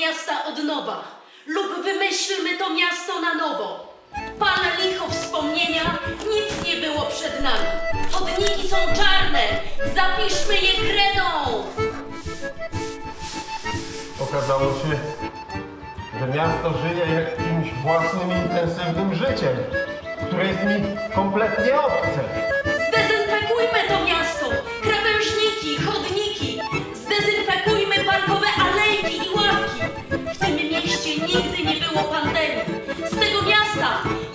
miasta od nowa lub wymyślmy to miasto na nowo. Pana licho wspomnienia, nic nie było przed nami. Chodniki są czarne, zapiszmy je kredą. Okazało się, że miasto żyje jakimś własnym, intensywnym życiem, które jest mi kompletnie obce. stop.